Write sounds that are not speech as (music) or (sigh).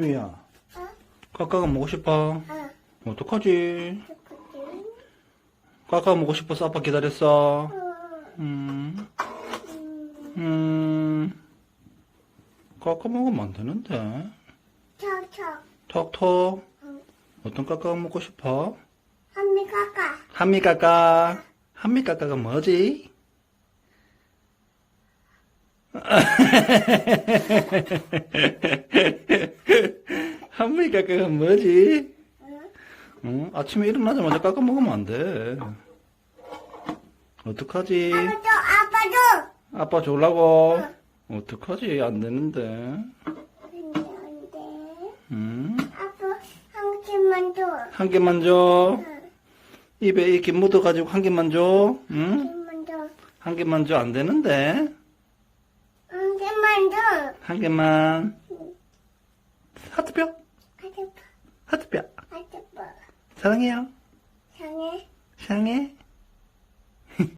미야, 어? 까까가 먹고 싶어? 어. 어떡하지? 좋거든. 까까 먹고 싶어서 아빠 기다렸어. 어. 음, 음. 음. 까까 먹으면 안 되는데. 척척. 턱턱. 응. 어떤 까까가 먹고 싶어? 한미 가까. 한미 까까. 한미 까까가 뭐지? (laughs) 한미 까까가 뭐지? 응? 응? 아침에 일어나자마자 깎아 먹으면 안 돼. 어떡하지? 아빠도 아빠도. 아빠 졸라고? 어떡하지? 안 되는데. 안돼 안돼. 응? 아빠 한 개만 줘. 한 개만 줘. 응. 입에 이렇게 묻어가지고 한 개만 줘. 한 응? 개만 줘. 한 개만 줘. 안 되는데. 한 개만 줘. 한 개만. 하트 하트뼈. 아빠 사랑해요. 상해. 사랑해.